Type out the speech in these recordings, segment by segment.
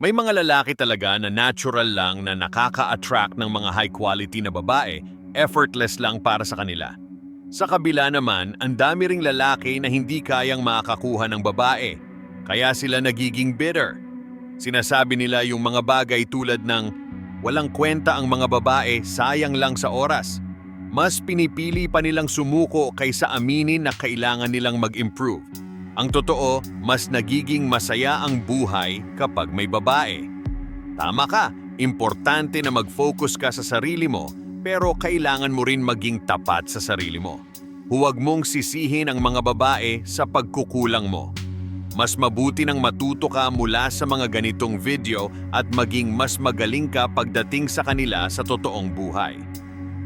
May mga lalaki talaga na natural lang na nakaka-attract ng mga high-quality na babae, effortless lang para sa kanila. Sa kabila naman, ang dami ring lalaki na hindi kayang makakakuha ng babae, kaya sila nagiging bitter. Sinasabi nila yung mga bagay tulad ng walang kwenta ang mga babae, sayang lang sa oras. Mas pinipili pa nilang sumuko kaysa aminin na kailangan nilang mag-improve. Ang totoo, mas nagiging masaya ang buhay kapag may babae. Tama ka, importante na mag-focus ka sa sarili mo, pero kailangan mo rin maging tapat sa sarili mo. Huwag mong sisihin ang mga babae sa pagkukulang mo. Mas mabuti nang matuto ka mula sa mga ganitong video at maging mas magaling ka pagdating sa kanila sa totoong buhay.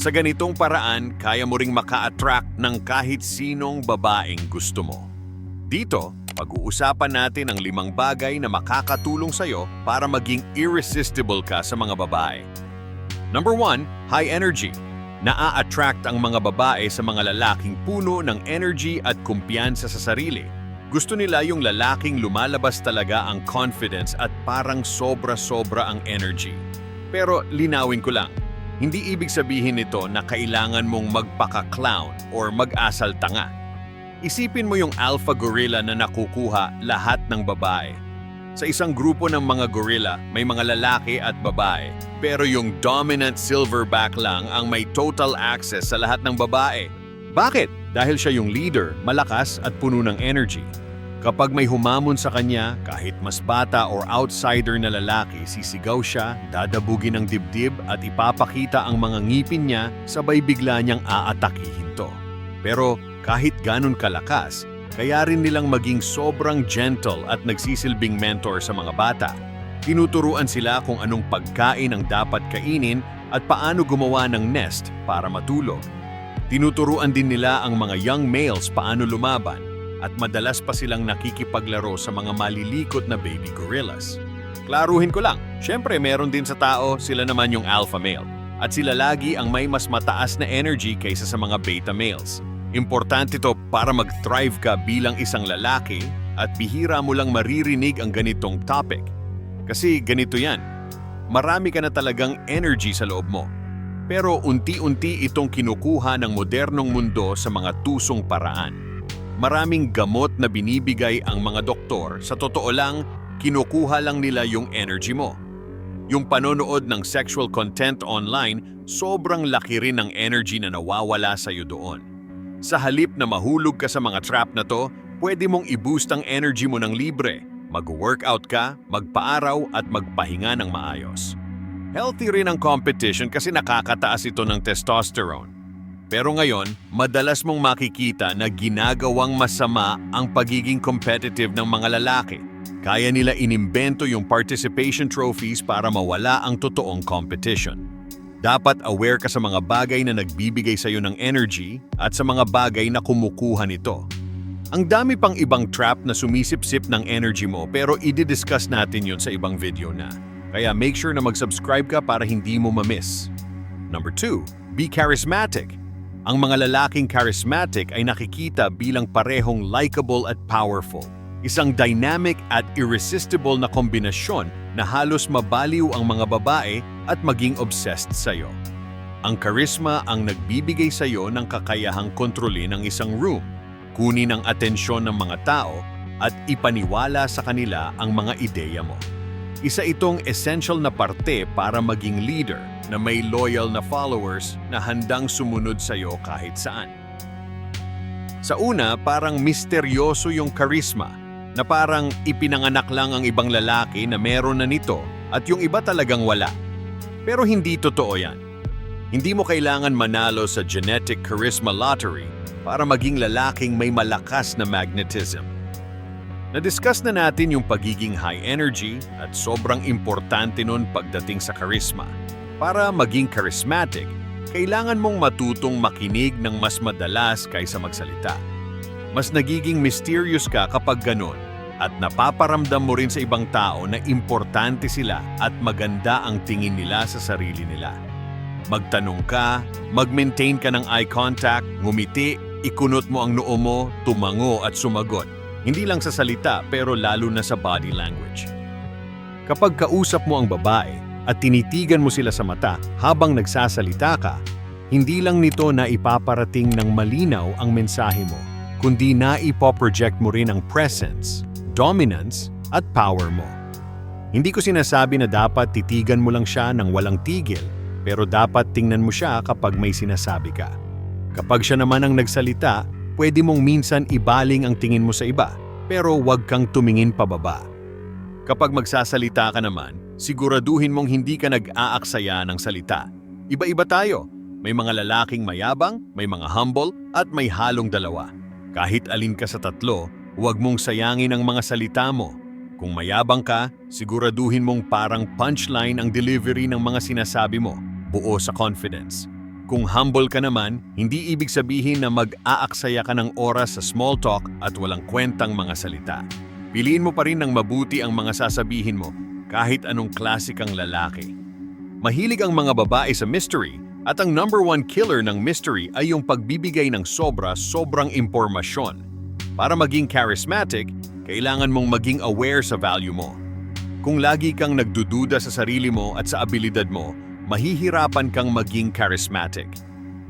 Sa ganitong paraan, kaya mo ring maka-attract ng kahit sinong babaeng gusto mo. Dito, pag-uusapan natin ang limang bagay na makakatulong sa'yo para maging irresistible ka sa mga babae. Number one, high energy. Naa-attract ang mga babae sa mga lalaking puno ng energy at kumpiyansa sa sarili. Gusto nila yung lalaking lumalabas talaga ang confidence at parang sobra-sobra ang energy. Pero linawin ko lang, hindi ibig sabihin nito na kailangan mong magpaka-clown or mag-asal tanga. Isipin mo yung alpha gorilla na nakukuha lahat ng babae. Sa isang grupo ng mga gorilla, may mga lalaki at babae. Pero yung dominant silverback lang ang may total access sa lahat ng babae. Bakit? Dahil siya yung leader, malakas at puno ng energy. Kapag may humamon sa kanya, kahit mas bata or outsider na lalaki, sisigaw siya, dadabugin ng dibdib at ipapakita ang mga ngipin niya, sabay bigla niyang aatakihin to. Pero kahit ganun kalakas, kaya rin nilang maging sobrang gentle at nagsisilbing mentor sa mga bata. Tinuturuan sila kung anong pagkain ang dapat kainin at paano gumawa ng nest para matulog. Tinuturuan din nila ang mga young males paano lumaban at madalas pa silang nakikipaglaro sa mga malilikot na baby gorillas. Klaruhin ko lang, syempre meron din sa tao sila naman yung alpha male at sila lagi ang may mas mataas na energy kaysa sa mga beta males. Importante to para mag-thrive ka bilang isang lalaki at bihira mo lang maririnig ang ganitong topic. Kasi ganito yan, marami ka na talagang energy sa loob mo. Pero unti-unti itong kinukuha ng modernong mundo sa mga tusong paraan. Maraming gamot na binibigay ang mga doktor, sa totoo lang, kinukuha lang nila yung energy mo. Yung panonood ng sexual content online, sobrang laki rin ng energy na nawawala sa'yo doon. Sa halip na mahulog ka sa mga trap na to, pwede mong i-boost ang energy mo ng libre. Mag-workout ka, magpaaraw at magpahinga ng maayos. Healthy rin ang competition kasi nakakataas ito ng testosterone. Pero ngayon, madalas mong makikita na ginagawang masama ang pagiging competitive ng mga lalaki. Kaya nila inimbento yung participation trophies para mawala ang totoong competition. Dapat aware ka sa mga bagay na nagbibigay sa iyo ng energy at sa mga bagay na kumukuha nito. Ang dami pang ibang trap na sumisip-sip ng energy mo pero i-discuss natin yun sa ibang video na. Kaya make sure na mag-subscribe ka para hindi mo ma-miss. Number 2, be charismatic. Ang mga lalaking charismatic ay nakikita bilang parehong likable at powerful. Isang dynamic at irresistible na kombinasyon na halos mabaliw ang mga babae at maging obsessed sa'yo. Ang charisma ang nagbibigay sa'yo ng kakayahang kontrolin ang isang room, kunin ang atensyon ng mga tao at ipaniwala sa kanila ang mga ideya mo. Isa itong essential na parte para maging leader na may loyal na followers na handang sumunod sa'yo kahit saan. Sa una, parang misteryoso yung charisma na parang ipinanganak lang ang ibang lalaki na meron na nito at yung iba talagang wala. Pero hindi totoo yan. Hindi mo kailangan manalo sa genetic charisma lottery para maging lalaking may malakas na magnetism. Na-discuss na natin yung pagiging high energy at sobrang importante nun pagdating sa charisma. Para maging charismatic, kailangan mong matutong makinig ng mas madalas kaysa magsalita. Mas nagiging mysterious ka kapag ganun at napaparamdam mo rin sa ibang tao na importante sila at maganda ang tingin nila sa sarili nila. Magtanong ka, mag-maintain ka ng eye contact, ngumiti, ikunot mo ang noo mo, tumango at sumagot. Hindi lang sa salita pero lalo na sa body language. Kapag kausap mo ang babae at tinitigan mo sila sa mata habang nagsasalita ka, hindi lang nito na ipaparating ng malinaw ang mensahe mo, kundi na ipoproject mo rin ang presence, dominance, at power mo. Hindi ko sinasabi na dapat titigan mo lang siya ng walang tigil, pero dapat tingnan mo siya kapag may sinasabi ka. Kapag siya naman ang nagsalita, pwede mong minsan ibaling ang tingin mo sa iba, pero huwag kang tumingin pababa. Kapag magsasalita ka naman, siguraduhin mong hindi ka nag-aaksaya ng salita. Iba-iba tayo. May mga lalaking mayabang, may mga humble, at may halong dalawa. Kahit alin ka sa tatlo, huwag mong sayangin ang mga salita mo. Kung mayabang ka, siguraduhin mong parang punchline ang delivery ng mga sinasabi mo, buo sa confidence. Kung humble ka naman, hindi ibig sabihin na mag-aaksaya ka ng oras sa small talk at walang kwentang mga salita. Piliin mo pa rin ng mabuti ang mga sasabihin mo kahit anong klasikang lalaki. Mahilig ang mga babae sa mystery at ang number one killer ng mystery ay yung pagbibigay ng sobra-sobrang impormasyon. Para maging charismatic, kailangan mong maging aware sa value mo. Kung lagi kang nagdududa sa sarili mo at sa abilidad mo, mahihirapan kang maging charismatic.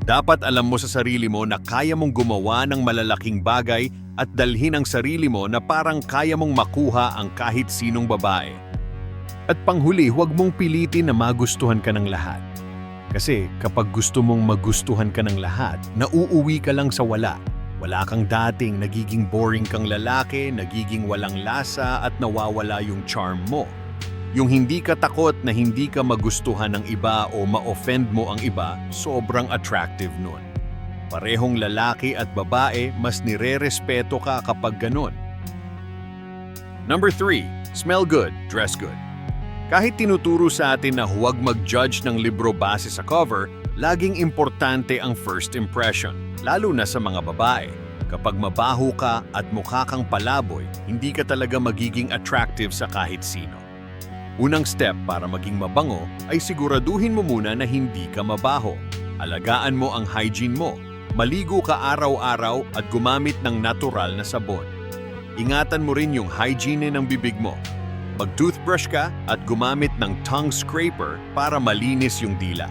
Dapat alam mo sa sarili mo na kaya mong gumawa ng malalaking bagay at dalhin ang sarili mo na parang kaya mong makuha ang kahit sinong babae. At panghuli, huwag mong pilitin na magustuhan ka ng lahat. Kasi kapag gusto mong magustuhan ka ng lahat, nauuwi ka lang sa wala. Wala kang dating, nagiging boring kang lalaki, nagiging walang lasa at nawawala yung charm mo. Yung hindi ka takot na hindi ka magustuhan ng iba o ma-offend mo ang iba, sobrang attractive nun. Parehong lalaki at babae, mas nire-respeto ka kapag ganun. Number 3. Smell good, dress good. Kahit tinuturo sa atin na huwag mag-judge ng libro base sa cover, laging importante ang first impression, lalo na sa mga babae. Kapag mabaho ka at mukha kang palaboy, hindi ka talaga magiging attractive sa kahit sino. Unang step para maging mabango ay siguraduhin mo muna na hindi ka mabaho. Alagaan mo ang hygiene mo. Maligo ka araw-araw at gumamit ng natural na sabon. Ingatan mo rin yung hygiene ng bibig mo. Mag-toothbrush ka at gumamit ng tongue scraper para malinis yung dila.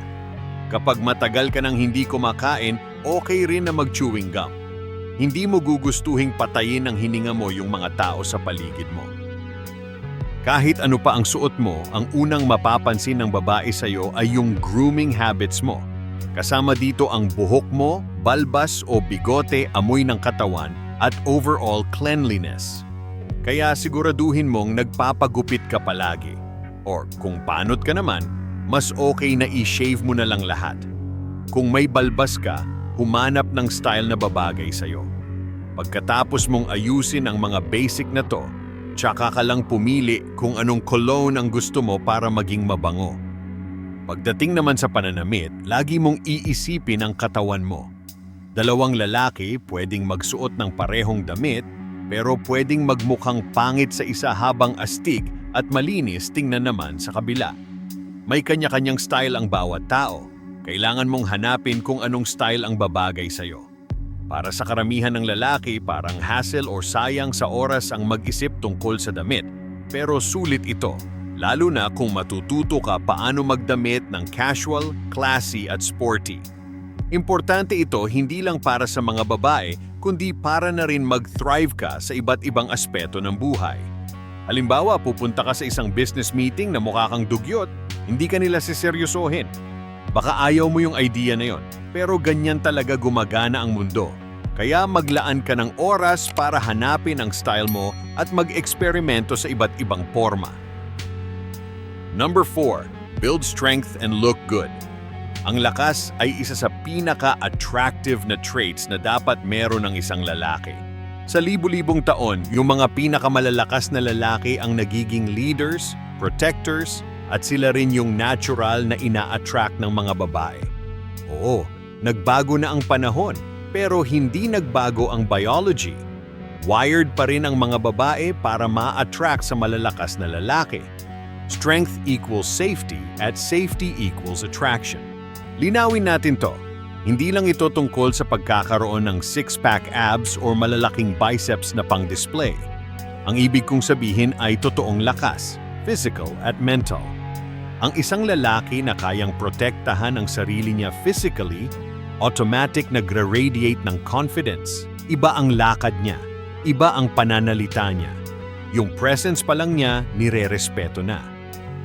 Kapag matagal ka nang hindi kumakain, okay rin na mag-chewing gum. Hindi mo gugustuhing patayin ng hininga mo yung mga tao sa paligid mo. Kahit ano pa ang suot mo, ang unang mapapansin ng babae sa'yo ay yung grooming habits mo. Kasama dito ang buhok mo, balbas o bigote, amoy ng katawan, at overall cleanliness. Kaya siguraduhin mong nagpapagupit ka palagi. Or kung panot ka naman, mas okay na i-shave mo na lang lahat. Kung may balbas ka, humanap ng style na babagay sa'yo. Pagkatapos mong ayusin ang mga basic na to, tsaka ka lang pumili kung anong cologne ang gusto mo para maging mabango. Pagdating naman sa pananamit, lagi mong iisipin ang katawan mo. Dalawang lalaki pwedeng magsuot ng parehong damit, pero pwedeng magmukhang pangit sa isa habang astig at malinis tingnan naman sa kabila. May kanya-kanyang style ang bawat tao. Kailangan mong hanapin kung anong style ang babagay sa'yo. Para sa karamihan ng lalaki, parang hassle or sayang sa oras ang mag-isip tungkol sa damit. Pero sulit ito, lalo na kung matututo ka paano magdamit ng casual, classy at sporty. Importante ito hindi lang para sa mga babae, kundi para na rin mag-thrive ka sa iba't ibang aspeto ng buhay. Halimbawa, pupunta ka sa isang business meeting na mukha kang dugyot, hindi ka nila siseryosohin. Baka ayaw mo yung idea na yon, pero ganyan talaga gumagana ang mundo. Kaya maglaan ka ng oras para hanapin ang style mo at mag-eksperimento sa iba't ibang forma. Number 4. Build strength and look good. Ang lakas ay isa sa pinaka-attractive na traits na dapat meron ng isang lalaki. Sa libu-libong taon, yung mga pinakamalalakas na lalaki ang nagiging leaders, protectors, at sila rin yung natural na ina-attract ng mga babae. Oo, nagbago na ang panahon, pero hindi nagbago ang biology. Wired pa rin ang mga babae para ma-attract sa malalakas na lalaki. Strength equals safety at safety equals attraction. Linawin natin to. Hindi lang ito tungkol sa pagkakaroon ng six-pack abs or malalaking biceps na pang-display. Ang ibig kong sabihin ay totoong lakas, physical at mental. Ang isang lalaki na kayang protektahan ang sarili niya physically, automatic nagre-radiate ng confidence. Iba ang lakad niya, iba ang pananalita niya. Yung presence pa lang niya, nire-respeto na.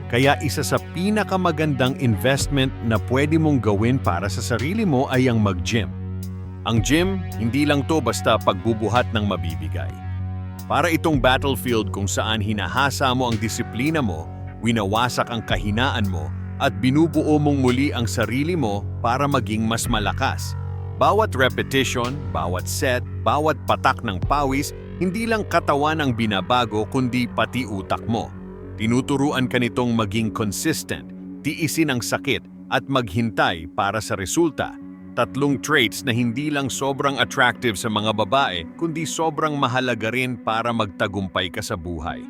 Kaya isa sa pinakamagandang investment na pwede mong gawin para sa sarili mo ay ang mag-gym. Ang gym, hindi lang to basta pagbubuhat ng mabibigay. Para itong battlefield kung saan hinahasa mo ang disiplina mo, winawasak ang kahinaan mo, at binubuo mong muli ang sarili mo para maging mas malakas. Bawat repetition, bawat set, bawat patak ng pawis, hindi lang katawan ang binabago kundi pati utak mo. Tinuturuan ka nitong maging consistent, tiisin ang sakit, at maghintay para sa resulta. Tatlong traits na hindi lang sobrang attractive sa mga babae, kundi sobrang mahalaga rin para magtagumpay ka sa buhay.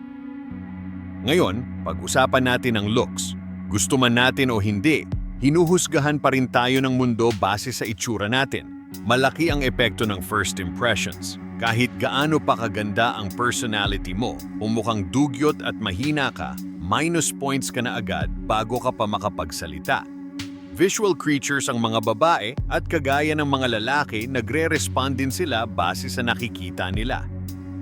Ngayon, pag-usapan natin ang looks. Gusto man natin o hindi, hinuhusgahan pa rin tayo ng mundo base sa itsura natin. Malaki ang epekto ng first impressions. Kahit gaano pa kaganda ang personality mo, kung mukhang dugyot at mahina ka, minus points ka na agad bago ka pa makapagsalita. Visual creatures ang mga babae at kagaya ng mga lalaki, nagre-respond din sila base sa nakikita nila.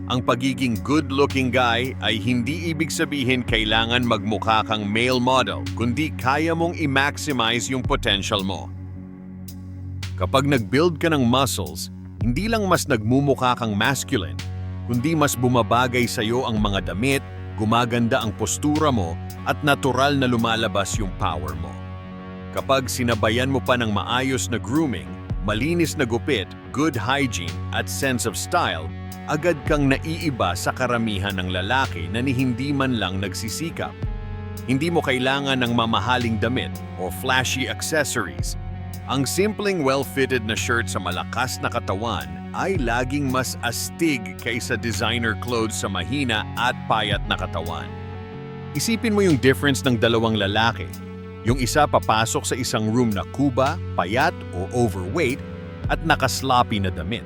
Ang pagiging good-looking guy ay hindi ibig sabihin kailangan magmukha kang male model, kundi kaya mong i-maximize yung potential mo. Kapag nag-build ka ng muscles, hindi lang mas nagmumukha kang masculine, kundi mas bumabagay sa'yo ang mga damit, gumaganda ang postura mo, at natural na lumalabas yung power mo. Kapag sinabayan mo pa ng maayos na grooming, malinis na gupit, good hygiene, at sense of style, agad kang naiiba sa karamihan ng lalaki na ni hindi man lang nagsisikap. Hindi mo kailangan ng mamahaling damit o flashy accessories. Ang simpleng well-fitted na shirt sa malakas na katawan ay laging mas astig kaysa designer clothes sa mahina at payat na katawan. Isipin mo yung difference ng dalawang lalaki. Yung isa papasok sa isang room na kuba, payat o overweight at nakasloppy na damit.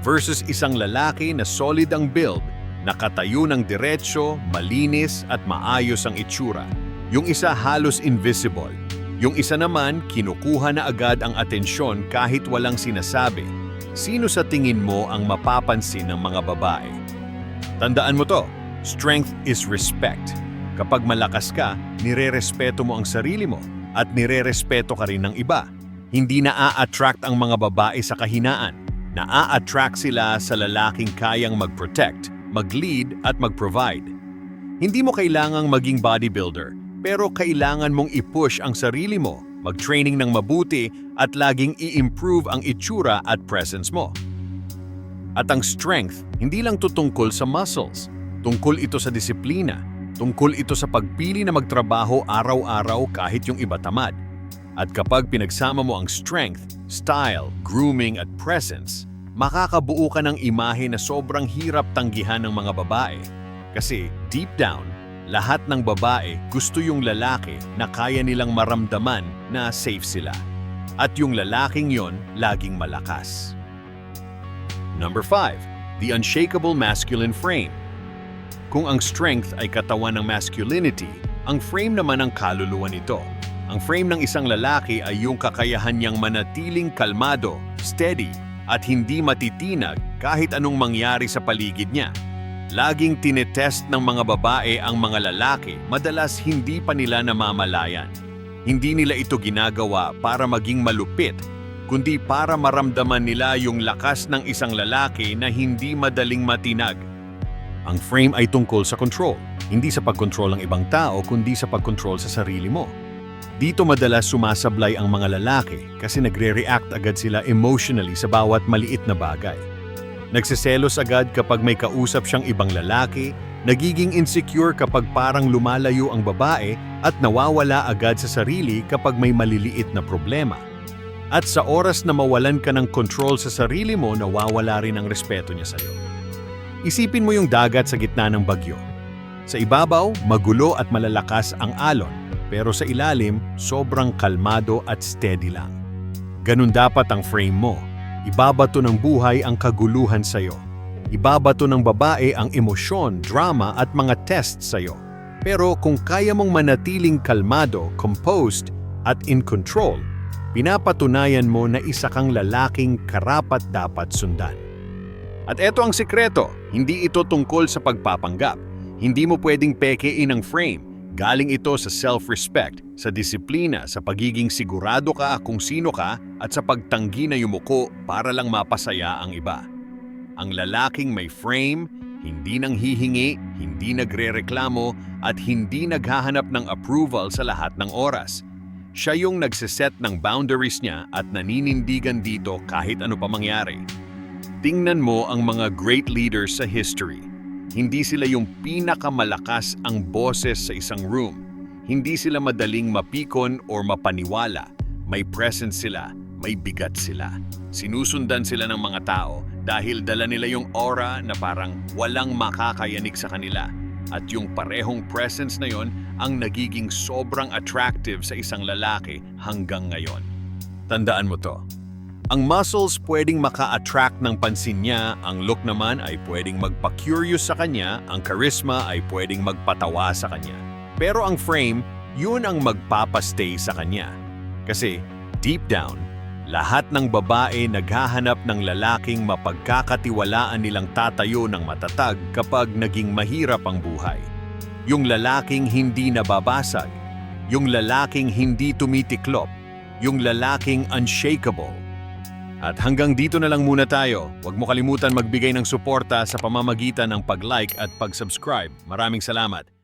Versus isang lalaki na solid ang build, nakatayo ng diretsyo, malinis at maayos ang itsura. Yung isa halos invisible. Yung isa naman kinukuha na agad ang atensyon kahit walang sinasabi. Sino sa tingin mo ang mapapansin ng mga babae? Tandaan mo to, strength is respect. Kapag malakas ka, nire-respeto mo ang sarili mo at nire-respeto ka rin ng iba. Hindi na-attract ang mga babae sa kahinaan. Na-attract sila sa lalaking kayang mag-protect, mag-lead at mag-provide. Hindi mo kailangang maging bodybuilder, pero kailangan mong i-push ang sarili mo, mag-training ng mabuti at laging i-improve ang itsura at presence mo. At ang strength, hindi lang tutungkol sa muscles. Tungkol ito sa disiplina, Tungkol ito sa pagpili na magtrabaho araw-araw kahit yung iba tamad. At kapag pinagsama mo ang strength, style, grooming at presence, makakabuo ka ng imahe na sobrang hirap tanggihan ng mga babae. Kasi deep down, lahat ng babae gusto yung lalaki na kaya nilang maramdaman na safe sila. At yung lalaking yon laging malakas. Number 5. The Unshakable Masculine Frame kung ang strength ay katawan ng masculinity, ang frame naman ang kaluluwa nito. Ang frame ng isang lalaki ay yung kakayahan niyang manatiling kalmado, steady, at hindi matitinag kahit anong mangyari sa paligid niya. Laging tinetest ng mga babae ang mga lalaki, madalas hindi pa nila namamalayan. Hindi nila ito ginagawa para maging malupit, kundi para maramdaman nila yung lakas ng isang lalaki na hindi madaling matinag ang frame ay tungkol sa control, hindi sa pagkontrol ng ibang tao kundi sa pagkontrol sa sarili mo. Dito madalas sumasablay ang mga lalaki kasi nagre-react agad sila emotionally sa bawat maliit na bagay. Nagseselos agad kapag may kausap siyang ibang lalaki, nagiging insecure kapag parang lumalayo ang babae at nawawala agad sa sarili kapag may maliliit na problema. At sa oras na mawalan ka ng control sa sarili mo, nawawala rin ang respeto niya sa iyo. Isipin mo yung dagat sa gitna ng bagyo. Sa ibabaw, magulo at malalakas ang alon, pero sa ilalim, sobrang kalmado at steady lang. Ganun dapat ang frame mo. Ibabato ng buhay ang kaguluhan sa'yo. Ibabato ng babae ang emosyon, drama at mga tests sa'yo. Pero kung kaya mong manatiling kalmado, composed, at in control, pinapatunayan mo na isa kang lalaking karapat dapat sundan. At eto ang sikreto, hindi ito tungkol sa pagpapanggap. Hindi mo pwedeng pekein ang frame. Galing ito sa self-respect, sa disiplina, sa pagiging sigurado ka kung sino ka at sa pagtanggi na yumuko para lang mapasaya ang iba. Ang lalaking may frame, hindi nang hihingi, hindi nagrereklamo at hindi naghahanap ng approval sa lahat ng oras. Siya yung nagsiset ng boundaries niya at naninindigan dito kahit ano pa mangyari. Tingnan mo ang mga great leaders sa history. Hindi sila yung pinakamalakas ang boses sa isang room. Hindi sila madaling mapikon or mapaniwala. May presence sila, may bigat sila. Sinusundan sila ng mga tao dahil dala nila yung aura na parang walang makakayanig sa kanila. At yung parehong presence na yon ang nagiging sobrang attractive sa isang lalaki hanggang ngayon. Tandaan mo to. Ang muscles pwedeng maka-attract ng pansin niya, ang look naman ay pwedeng magpa-curious sa kanya, ang charisma ay pwedeng magpatawa sa kanya. Pero ang frame, yun ang magpapastay sa kanya. Kasi deep down, lahat ng babae naghahanap ng lalaking mapagkakatiwalaan nilang tatayo ng matatag kapag naging mahirap ang buhay. Yung lalaking hindi nababasag, yung lalaking hindi tumitiklop, yung lalaking unshakable. At hanggang dito na lang muna tayo. Huwag mo kalimutan magbigay ng suporta sa pamamagitan ng pag-like at pag-subscribe. Maraming salamat.